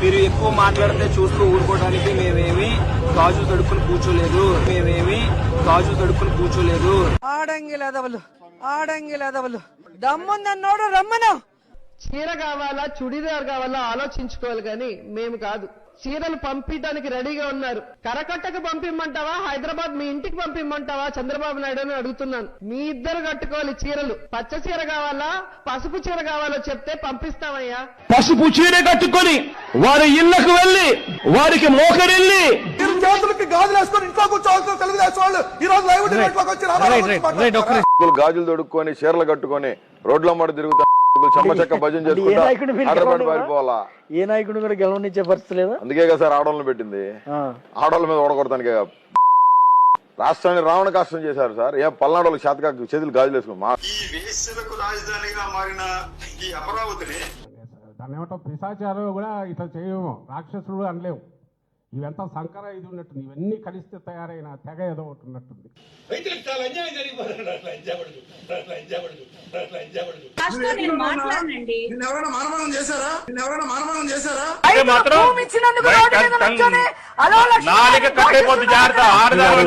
మీరు ఎక్కువ మాట్లాడితే చూస్తూ ఊరుకోవడానికి మేమేమి గాజు తడుక్కుని కూర్చోలేదు. మేమేమి గాజు తడుక్కుని కూర్చోలేదు. ఆడంగి లేదవలు ఆడంగి లేదవలు. దమ్ముందన్నోడు రమ్మను. చీర కావాలా చుడిదార్ కావాలా ఆలోచించుకోవాలి కానీ మేము కాదు. చీరలు పంపించడానికి రెడీగా ఉన్నారు. కరకట్టకు పంపిమ్మంటావా హైదరాబాద్ మీ ఇంటికి పంపిమ్మంటావా చంద్రబాబు నాయుడు అని అడుగుతున్నాను. మీ ఇద్దరు కట్టుకోవాలి చీరలు. పచ్చ చీర కావాలా? పసుపు చీర కావాలో చెప్తే పంపిస్తామయ్యా. పసుపు చీర కట్టుకొని వారి ఇళ్ళకు వెళ్ళి వారికి మోకరిల్లి. చేతులకి గాజులు వేసుకొని ఇంట్లో కూర్చోవాల్సిన తెలుగుదేశం వాళ్ళు ఈ రోజు లైవ్ వచ్చి గాజులు తొడుక్కొని చీరలు కట్టుకొని రోడ్ల మాట తిరుగుతా చెమ్మ చెక్క భజన చేసుకుంటా హైదరాబాద్? పారిపోవాలా ఏ నాయకుడు కూడా గెలవనిచ్చే పరిస్థితి లేదా అందుకే కదా సార్ ఆడవాళ్ళని పెట్టింది ఆడవాళ్ళ మీద ఓడగొడతానికే కదా. రాష్ట్రాన్ని రావణ కాష్టం చేశారు సార్ ఏ పల్నాడు శాతకా చేతులు గాజులు వేసుకుని మా ఈ వేశ్యలకు రాజధానిగా మారిన ఈ అమరావతిని దాన్ని ఏమంటాం పిశాచాలు కూడా ఇట్లా చేయము రాక్షసుడు అనలేము ఇవంతా సంకర ఇది ఉన్నట్టుంది ఇవన్నీ కలిస్తే తయారైన తెగ ఏదో ఒకటి ఉన్నట్టుంది నేను మాట్లాడనండి. నిన్ను ఎవరైనా మానభంగం చేశారా? నిన్ను ఎవరైనా మానభంగం చేశారా? భూమి ఇచ్చినందుకు రోడ్డు మీద నుంచొని అలో లక్ష్మీ నాలుక కట్టైపోతుంది జాగ్రత్త ఆడదారు